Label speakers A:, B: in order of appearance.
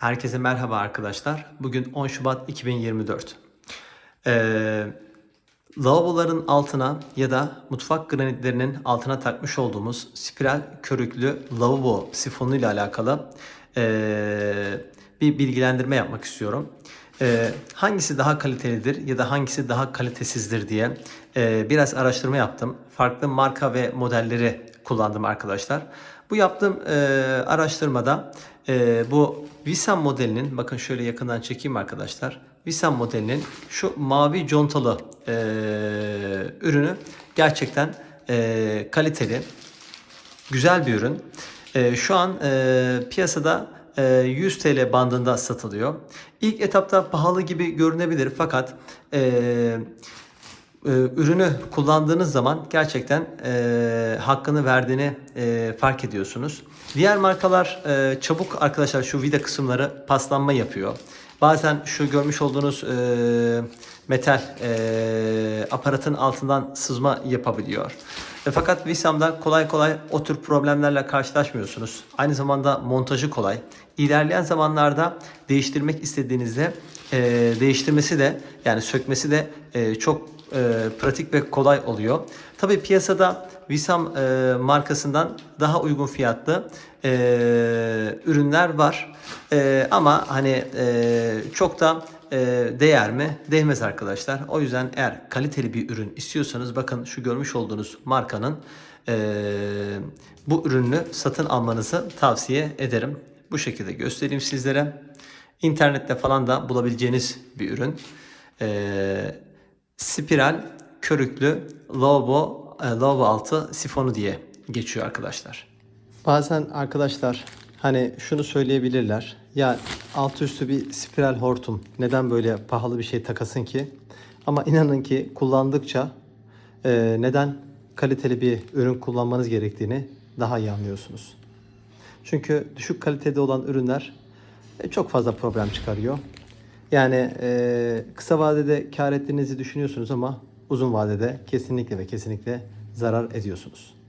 A: Herkese merhaba arkadaşlar. Bugün 10 Şubat 2024. Ee, lavaboların altına ya da mutfak granitlerinin altına takmış olduğumuz spiral körüklü lavabo sifonu ile alakalı ee, bir bilgilendirme yapmak istiyorum. Ee, hangisi daha kalitelidir ya da hangisi daha kalitesizdir diye ee, biraz araştırma yaptım. Farklı marka ve modelleri kullandım arkadaşlar. Bu yaptığım e, araştırmada e, bu Visan modelinin bakın şöyle yakından çekeyim arkadaşlar. Visan modelinin şu mavi contalı e, ürünü gerçekten e, kaliteli, güzel bir ürün. E, şu an e, piyasada e, 100 TL bandında satılıyor. İlk etapta pahalı gibi görünebilir fakat e, ürünü kullandığınız zaman gerçekten e, hakkını verdiğini e, fark ediyorsunuz. Diğer markalar e, çabuk arkadaşlar şu vida kısımları paslanma yapıyor. Bazen şu görmüş olduğunuz e, metal e, aparatın altından sızma yapabiliyor. E, fakat Visam'da kolay kolay o tür problemlerle karşılaşmıyorsunuz. Aynı zamanda montajı kolay. İlerleyen zamanlarda değiştirmek istediğinizde e, değiştirmesi de yani sökmesi de e, çok e, pratik ve kolay oluyor. Tabi piyasada Visam e, markasından daha uygun fiyatlı e, ürünler var. E, ama hani e, çok da e, değer mi? Değmez arkadaşlar. O yüzden eğer kaliteli bir ürün istiyorsanız bakın şu görmüş olduğunuz markanın e, bu ürünü satın almanızı tavsiye ederim. Bu şekilde göstereyim sizlere. İnternette falan da bulabileceğiniz bir ürün. Ee, spiral körüklü lavabo, e, lavabo altı sifonu diye geçiyor arkadaşlar. Bazen arkadaşlar hani şunu söyleyebilirler. Ya altı üstü bir spiral hortum neden böyle pahalı bir şey takasın ki? Ama inanın ki kullandıkça e, neden kaliteli bir ürün kullanmanız gerektiğini daha iyi anlıyorsunuz. Çünkü düşük kalitede olan ürünler e, çok fazla problem çıkarıyor. Yani e, kısa vadede kar ettiğinizi düşünüyorsunuz ama uzun vadede kesinlikle ve kesinlikle zarar ediyorsunuz.